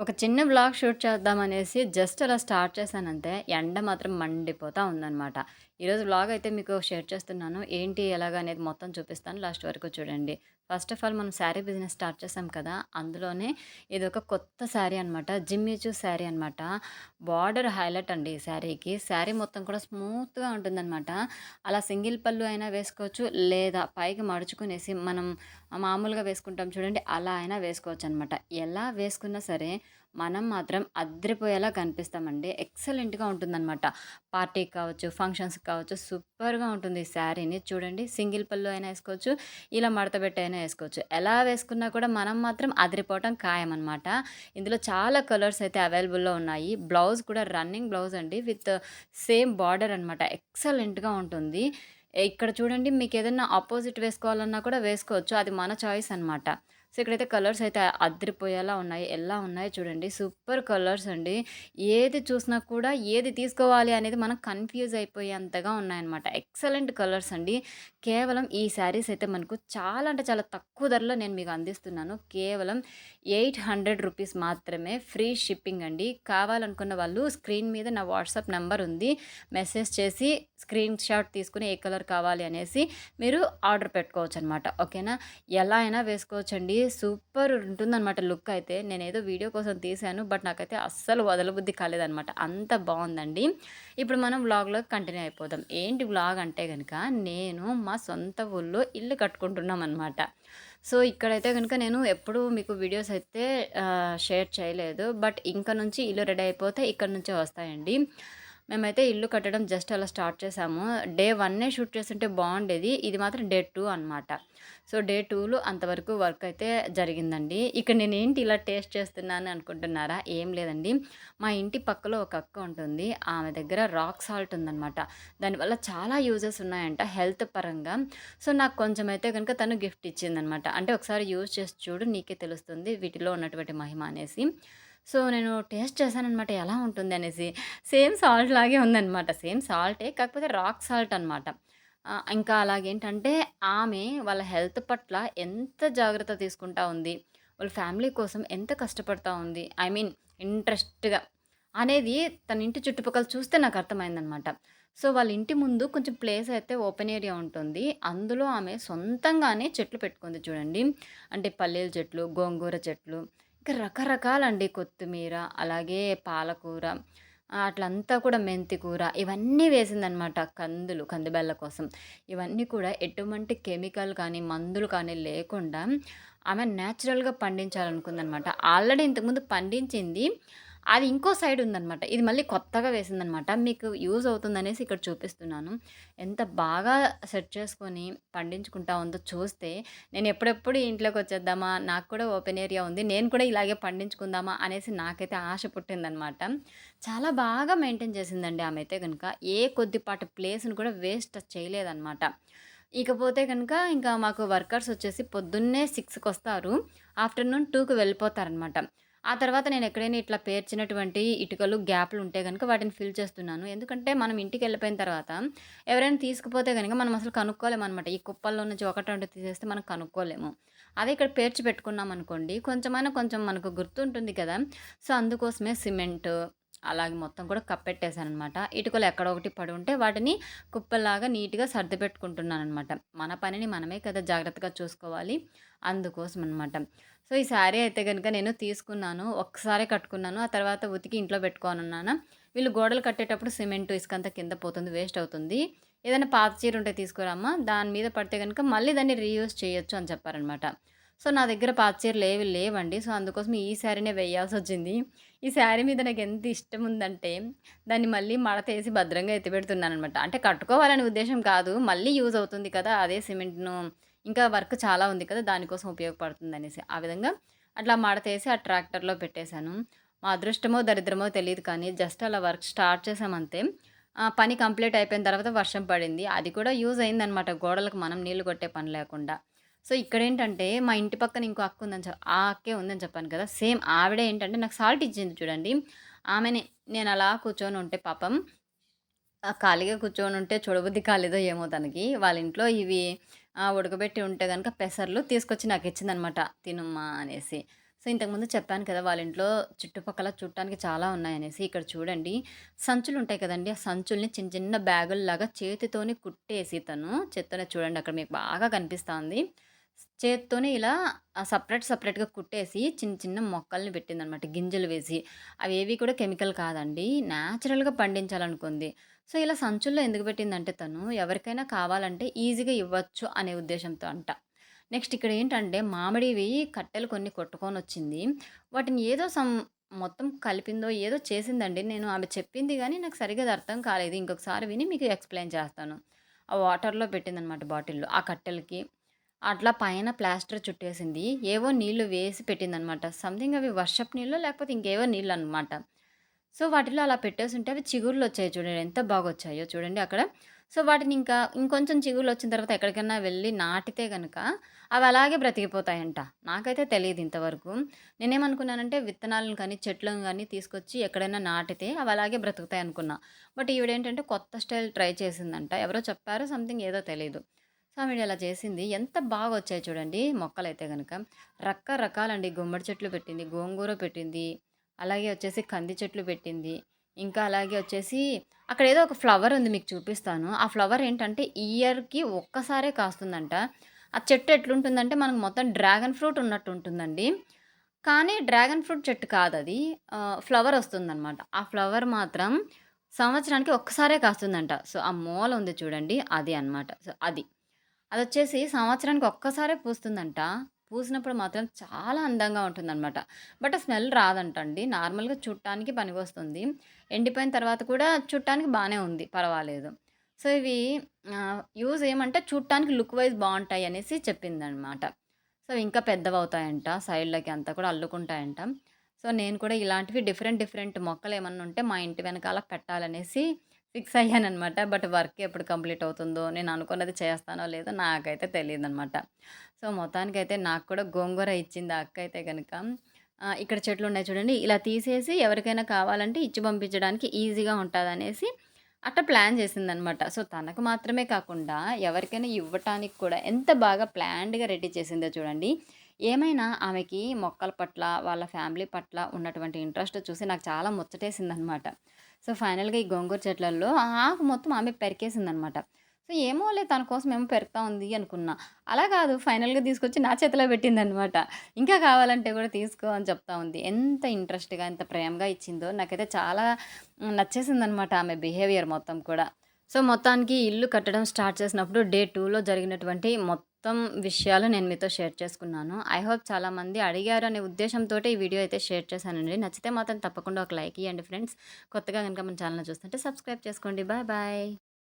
ఒక చిన్న vlog shoot చేద్దామనేసి జస్ట్ అలా స్టార్ట్ చేశానంతే. ఎండ మాత్రం మండిపోతా ఉందనమాట. ఈరోజు వ్లాగ్ అయితే మీకు షేర్ చేస్తున్నాను. ఏంటి, ఎలాగ అనేది మొత్తం చూపిస్తాను. లాస్ట్ వరకు చూడండి. ఫస్ట్ ఆఫ్ ఆల్ మనం శారీ బిజినెస్ స్టార్ట్ చేసాం కదా! అందులోనే ఇది ఒక కొత్త శారీ అనమాట. జిమ్మిచూ శారీ అనమాట. బార్డర్ హైలైట్ అండి ఈ శారీకి. శారీ మొత్తం కూడా స్మూత్‌గా ఉంటుందనమాట. అలా సింగిల్ పళ్ళు అయినా వేసుకోవచ్చు. లేదా పైకి మడుచుకునేసి మనం మామూలుగా వేసుకుంటాం చూడండి. అలా అయినా వేసుకోవచ్చు అనమాట ఎలా వేసుకున్నా సరే మనం మాత్రం అద్రిపోయేలా కనిపిస్తామండి. ఎక్సలెంట్‌గా ఉంటుందనమాట. పార్టీకి కావచ్చు, ఫంక్షన్స్‌కి కావచ్చు సూపర్‌గా ఉంటుంది ఈ శారీని. చూడండి సింగిల్ పళ్ళు అయినా వేసుకోవచ్చు ఇలా మడతబెట్టి అయినా వేసుకోవచ్చు ఎలా వేసుకున్నా కూడా మనం మాత్రం అదిరిపోవటం ఖాయమన్నమాట ఇందులో చాలా కలర్స్ అయితే అవైలబుల్‌లో ఉన్నాయి. బ్లౌజ్ కూడా రన్నింగ్ బ్లౌజ్ అండి. విత్ సేమ్ బార్డర్ అనమాట. ఎక్సలెంట్‌గా ఉంటుంది. ఇక్కడ చూడండి మీకు ఏదైనా ఆపోజిట్ వేసుకోవాలన్నా కూడా వేసుకోవచ్చు. అది మన చాయిస్ అనమాట. సో, ఇక్కడైతే కలర్స్ అయితే అద్రిపోయేలా ఉన్నాయి. ఎలా ఉన్నాయో చూడండి. సూపర్ కలర్స్ అండి. ఏది చూసినా కూడా ఏది తీసుకోవాలి అనేది మనం కన్‌ఫ్యూజ్ అయిపోయేంతగా ఉన్నాయన్నమాట. ఎక్సలెంట్ కలర్స్ అండి. కేవలం ఈ శారీస్ అయితే మనకు చాలా అంటే చాలా తక్కువ ధరలో నేను మీకు అందిస్తున్నాను. కేవలం ఎయిట్ హండ్రెడ్ రూపీస్ మాత్రమే. ఫ్రీ షిప్పింగ్ అండి. కావాలనుకున్న వాళ్ళు స్క్రీన్ మీద నా వాట్సాప్ నెంబర్ ఉంది. మెసేజ్ చేసి స్క్రీన్ షాట్ తీసుకుని ఏ కలర్ కావాలి అనేసి మీరు ఆర్డర్ పెట్టుకోవచ్చు అనమాట ఓకేనా? ఎలా అయినా వేసుకోవచ్చండి. సూపర్ ఉంటుందనమాట లుక్ అయితే. నేనేదో వీడియో కోసం తీశాను. బట్ నాకైతే అస్సలు వదలబుద్ధి కాలేదనమాట. అంత బాగుందండి ఇప్పుడు మనం వ్లాగ్‌లోకి కంటిన్యూ అయిపోదాం. ఏంటి వ్లాగ్ అంటే కనుక నేను మా సొంత ఊళ్ళో ఇల్లు కట్టుకుంటున్నామనమాట. సో, ఇక్కడైతే కనుక నేను ఎప్పుడూ మీకు వీడియోస్ అయితే షేర్ చేయలేదు. బట్ ఇంక నుంచి ఇల్లు రెడీ అయిపోతే ఇక్కడ నుంచే వస్తాయండి. మేమైతే ఇల్లు కట్టడం జస్ట్ అలా స్టార్ట్ చేసాము. డే వన్నే షూట్ చేస్తుంటే బాగుండేది ఇది మాత్రం డే టూ అనమాట. సో, డే టూలో అంతవరకు వర్క్ అయితే జరిగిందండి. ఇక్కడ నేను ఏంటి ఇలా టేస్ట్ చేస్తున్నాను అనుకుంటున్నారా? ఏం లేదండి. మా ఇంటి పక్కలో ఒక అక్క ఉంటుంది. ఆమె దగ్గర రాక్ సాల్ట్ ఉందనమాట. దానివల్ల చాలా యూజెస్ ఉన్నాయంట హెల్త్ పరంగా. సో, నాకు కొంచెం అయితే కనుక తను గిఫ్ట్ ఇచ్చిందనమాట. అంటే ఒకసారి యూజ్ చేసి చూడు నీకే తెలుస్తుంది వీటిలో ఉన్నటువంటి మహిమ అనేసి. సో, నేను టేస్ట్ చేశాను అనమాట ఎలా ఉంటుంది అనేసి. సేమ్ సాల్ట్ లాగే ఉందనమాట. సేమ్ సాల్టే కాకపోతే రాక్ సాల్ట్ అనమాట. ఇంకా అలాగేంటంటే ఆమె వాళ్ళ హెల్త్ పట్ల ఎంత జాగ్రత్త తీసుకుంటా ఉంది. వాళ్ళ ఫ్యామిలీ కోసం ఎంత కష్టపడతా ఉంది. ఐ మీన్ ఇంట్రెస్ట్‌గా అనేది తన ఇంటి చుట్టుపక్కల చూస్తే నాకు అర్థమైందనమాట. సో, వాళ్ళ ఇంటి ముందు కొంచెం ప్లేస్ అయితే ఓపెన్ ఏరియా ఉంటుంది. అందులో ఆమె సొంతంగానే చెట్లు పెట్టుకుంది చూడండి. అంటే పల్లీల చెట్లు, గోంగూర చెట్లు రకరకాలండి. కొత్తిమీర, అలాగే పాలకూర అట్లంతా కూడా మెంతి కూర ఇవన్నీ వేసిందనమాట. కందులు, కందిబెల్ల కోసం. ఇవన్నీ కూడా ఎటువంటి కెమికల్ కానీ, మందులు కానీ లేకుండా ఆమె నేచురల్‌గా పండించాలనుకుందనమాట. ఆల్రెడీ ఇంతకుముందు పండించింది. అది ఇంకో సైడ్ ఉందనమాట. ఇది మళ్ళీ కొత్తగా వేసిందనమాట. మీకు యూజ్ అవుతుందనేసి ఇక్కడ చూపిస్తున్నాను. ఎంత బాగా సెట్ చేసుకొని పండించుకుంటా ఉందో చూస్తే నేను ఎప్పుడెప్పుడు ఇంట్లోకి వచ్చేద్దామా? నాకు కూడా ఓపెన్ ఏరియా ఉంది. నేను కూడా ఇలాగే పండించుకుందామా అనేసి నాకైతే ఆశ పుట్టిందనమాట. చాలా బాగా మెయింటైన్ చేసిందండి ఆమె అయితే కనుక ఏ కొద్దిపాటి ప్లేస్‌ని కూడా వేస్ట్ చేయలేదనమాట. ఇకపోతే కనుక ఇంకా మాకు వర్కర్స్ వచ్చేసి పొద్దున్నే 6:00కొస్తారు. ఆఫ్టర్‌నూన్ టూకి వెళ్ళిపోతారనమాట. ఆ తర్వాత నేను ఎక్కడైనా ఇట్లా పేర్చినటువంటి ఇటుకలు, గ్యాప్‌లు ఉంటే కనుక వాటిని ఫిల్ చేస్తున్నాను. ఎందుకంటే మనం ఇంటికి వెళ్ళిపోయిన తర్వాత ఎవరైనా తీసుకుపోతే కనుక మనం అసలు కనుక్కోలేమనమాట. ఈ కుప్పల్లో నుంచి ఒకటి రెండు తీసేస్తే మనం కనుక్కోలేము. అదే ఇక్కడ పేర్చి పెట్టుకున్నామనుకోండి కొంచెమైనా కొంచెం మనకు గుర్తుంటుంది కదా! సో, అందుకోసమే సిమెంట్ అలాగే మొత్తం కూడా కప్పెట్టేసాననమాట. ఇటుకలు ఎక్కడ ఒకటి పడి ఉంటే వాటిని కుప్పలాగా నీట్‌గా సర్ది పెట్టుకుంటున్నాననమాట. మన పనిని మనమే కదా జాగ్రత్తగా చూసుకోవాలి. అందుకోసం అనమాట. సో, ఈ శారీ అయితే గనుక నేను తీసుకున్నాను. ఒక్కసారి కట్టుకున్నాను. ఆ తర్వాత ఉతికి ఇంట్లో పెట్టుకోనున్నాను. వీళ్ళు గోడలు కట్టేటప్పుడు సిమెంట్ ఇసుకంతా కింద పోతుంది. వేస్ట్ అవుతుంది. ఏదైనా పాత చీర ఉంటే తీసుకురామ్మా. దాని మీద పడితే కనుక మళ్ళీ దాన్ని రీయూజ్ చేయొచ్చు అని చెప్పారనమాట. సో, నా దగ్గర పాత చీరలు ఏవి లేవండి. సో, అందుకోసం ఈ శారీనే వేయాల్సి వచ్చింది ఈ శారీ మీద నాకు ఎంత ఇష్టం ఉందంటే దాన్ని మళ్ళీ మడతేసి భద్రంగా ఎత్తిపెడుతున్నాను అనమాట అంటే కట్టుకోవాలనే ఉద్దేశం కాదు. మళ్ళీ యూజ్ అవుతుంది కదా! అదే సిమెంట్‌ను ఇంకా వర్క్ చాలా ఉంది కదా! దానికోసం ఉపయోగపడుతుందనేసి. ఆ విధంగా అట్లా మడతేసి ఆ ట్రాక్టర్‌లో పెట్టేశాను. మా అదృష్టమో, దరిద్రమో తెలియదు కానీ జస్ట్ అలా వర్క్ స్టార్ట్ చేసామంతే పని కంప్లీట్ అయిపోయిన తర్వాత వర్షం పడింది. అది కూడా యూజ్ అయిందనమాట. గోడలకు మనం నీళ్ళు కొట్టే పని లేకుండా. సో, ఇక్కడ ఏంటంటే మా ఇంటి పక్కన ఇంకో అక్క ఉందని ఆ అక్కే ఉందని చెప్పాను కదా! సేమ్ ఆవిడ ఏంటంటే నాకు సాల్ట్ ఇచ్చింది చూడండి. ఆమెనే నేను అలా కూర్చొని ఉంటే పాపం ఖాళీగా కూర్చొని ఉంటే చూడబుద్ధి కాలేదో ఏమో తనకి. వాళ్ళ ఇంట్లో ఇవి ఉడకబెట్టి ఉంటే కనుక పెసర్లు తీసుకొచ్చి నాకు ఇచ్చిందనమాట తినమ్మా అనేసి. సో ఇంతకుముందు చెప్పాను కదా వాళ్ళ ఇంట్లో చుట్టుపక్కల చూడటానికి చాలా ఉన్నాయనేసి ఇక్కడ చూడండి సంచులు ఉంటాయి కదండి ఆ సంచుల్ని చిన్న చిన్న బ్యాగుల్లాగా చేతితోని కుట్టేసి తను చెత్తనే చూడండి అక్కడ మీకు బాగా కనిపిస్తుంది చేత్తోనే ఇలా సపరేట్ సపరేట్గా కుట్టేసి చిన్న చిన్న మొక్కల్ని పెట్టిందనమాట గింజలు వేసి. అవి ఏవి కూడా కెమికల్ కాదండి న్యాచురల్గా పండించాలనుకుంది. సో ఇలా సంచుల్లో ఎందుకు పెట్టిందంటే తను ఎవరికైనా కావాలంటే ఈజీగా ఇవ్వచ్చు అనే ఉద్దేశంతో అంట. నెక్స్ట్ ఇక్కడ ఏంటంటే మామిడివి కట్టెలు కొన్ని కొట్టుకొని వచ్చింది వాటిని ఏదో సం మొత్తం కలిపిందో ఏదో చేసిందండి. నేను ఆమె చెప్పింది కానీ నాకు సరిగ్గా అది అర్థం కాలేదు. ఇంకొకసారి విని మీకు ఎక్స్ప్లెయిన్ చేస్తాను. ఆ వాటర్లో పెట్టిందనమాట బాటిల్లో ఆ కట్టెలకి. అట్లా పైన ప్లాస్టర్ చుట్టేసింది. ఏవో నీళ్ళు వేసి పెట్టిందనమాట. సంథింగ్ అవి వర్షపు నీళ్ళు లేకపోతే ఇంకేవో నీళ్ళు అనమాట సో వాటిలో అలా పెట్టేసి ఉంటే అవి చిగుర్లు వచ్చాయి చూడండి. ఎంత బాగా వచ్చాయో చూడండి అక్కడ. సో వాటిని ఇంకా ఇంకొంచెం చిగుర్లు వచ్చిన తర్వాత ఎక్కడికైనా వెళ్ళి నాటితే కనుక అవి అలాగే బ్రతికిపోతాయంట. నాకైతే తెలియదు ఇంతవరకు. నేనేమనుకున్నానంటే విత్తనాలను కానీ చెట్లను కానీ తీసుకొచ్చి ఎక్కడైనా నాటితే అవి అలాగే బ్రతుకుతాయి అనుకున్నా. బట్ ఈవిడేంటంటే కొత్త స్టైల్ ట్రై చేసిందంట. ఎవరో చెప్పారు సంథింగ్ ఏదో తెలియదు సో అలా చేసింది. ఎంత బాగా వచ్చాయి చూడండి మొక్కలైతే కనుక రకరకాలండి గుమ్మడి చెట్లు పెట్టింది గోంగూర పెట్టింది అలాగే వచ్చేసి కంది చెట్లు పెట్టింది ఇంకా అలాగే వచ్చేసి అక్కడ ఏదో ఒక ఫ్లవర్ ఉంది మీకు చూపిస్తాను. ఆ ఫ్లవర్ ఏంటంటే ఇయర్కి ఒక్కసారే కాస్తుందంట. ఆ చెట్టు ఎట్లుంటుందంటే మనకు మొత్తం డ్రాగన్ ఫ్రూట్ ఉన్నట్టు ఉంటుందండి. కానీ డ్రాగన్ ఫ్రూట్ చెట్టు కాదు అది ఫ్లవర్ వస్తుందన్నమాట. ఆ ఫ్లవర్ మాత్రం సంవత్సరానికి ఒక్కసారే కాస్తుందంట. సో ఆ మూల ఉంది చూడండి అది అన్నమాట. సో అది. అది వచ్చేసి సంవత్సరానికి ఒక్కసారే పూస్తుందంట. పూసినప్పుడు మాత్రం చాలా అందంగా ఉంటుందనమాట. బట్ స్మెల్ రాదంటండి. నార్మల్‌గా చుట్టానికి పనికొస్తుంది. ఎండిపోయిన తర్వాత కూడా చుట్టానికి బాగానే ఉంది. పర్వాలేదు. సో, ఇవి యూజ్ ఏమంటే చూడటానికి లుక్ వైజ్ బాగుంటాయి అనేసి చెప్పిందనమాట. సో, ఇంకా పెద్దవవుతాయంట. సైడ్‌లకి అంతా కూడా అల్లుకుంటాయంట. సో, నేను కూడా ఇలాంటివి డిఫరెంట్ డిఫరెంట్ మొక్కలు ఏమన్నా ఉంటే మా ఇంటి వెనకాల పెట్టాలనేసి ఫిక్స్ అయ్యాననమాట. బట్ వర్క్ ఎప్పుడు కంప్లీట్ అవుతుందో, నేను అనుకున్నది చేస్తానో లేదో నాకైతే తెలీదనమాట. సో, మొత్తానికైతే నాకు కూడా గోంగూర ఇచ్చింది అక్క అయితే కనుక ఇక్కడ చెట్లు ఉన్నాయి చూడండి. ఇలా తీసేసి ఎవరికైనా కావాలంటే ఇచ్చి పంపించడానికి ఈజీగా ఉంటదనేసి అట్లా ప్లాన్ చేసిందనమాట. సో, తనకు మాత్రమే కాకుండా ఎవరికైనా ఇవ్వటానికి కూడా ఎంత బాగా ప్లాన్డ్‌గా రెడీ చేసిందో చూడండి. ఏమైనా ఆమెకి మొక్కల పట్ల, వాళ్ళ ఫ్యామిలీ పట్ల ఉన్నటువంటి ఇంట్రెస్ట్ చూసి నాకు చాలా ముచ్చటేసిందనమాట. సో, ఫైనల్‌గా ఈ గోంగూర చెట్లలో ఆకు మొత్తం ఆమె పెరికేసిందనమాట. సో, ఏమోలే తన కోసం ఏమో పెరుగుతా ఉంది అనుకున్నా. అలా కాదు ఫైనల్‌గా తీసుకొచ్చి నా చేతిలో పెట్టిందనమాట. ఇంకా కావాలంటే కూడా తీసుకో అని చెప్తా ఉంది. ఎంత ఇంట్రెస్ట్‌గా, ఎంత ప్రేమగా ఇచ్చిందో నాకైతే చాలా నచ్చేసిందనమాట ఆమె బిహేవియర్ మొత్తం కూడా. సో, మొత్తానికి ఇల్లు కట్టడం స్టార్ట్ చేసినప్పుడు డే టూలో జరిగినటువంటి మొత్తం మొత్తం విషయాలు నేను మీతో షేర్ చేసుకున్నాను. ఐ హోప్ చాలామంది అడిగారు అనే ఉద్దేశంతో ఈ వీడియో అయితే షేర్ చేశానండి. నచ్చితే మాత్రం తప్పకుండా ఒక లైక్ ఇవ్వండి ఫ్రెండ్స్. కొత్తగా కనుక మన ఛానల్ చూస్తుంటే సబ్స్క్రైబ్ చేసుకోండి. Bye bye.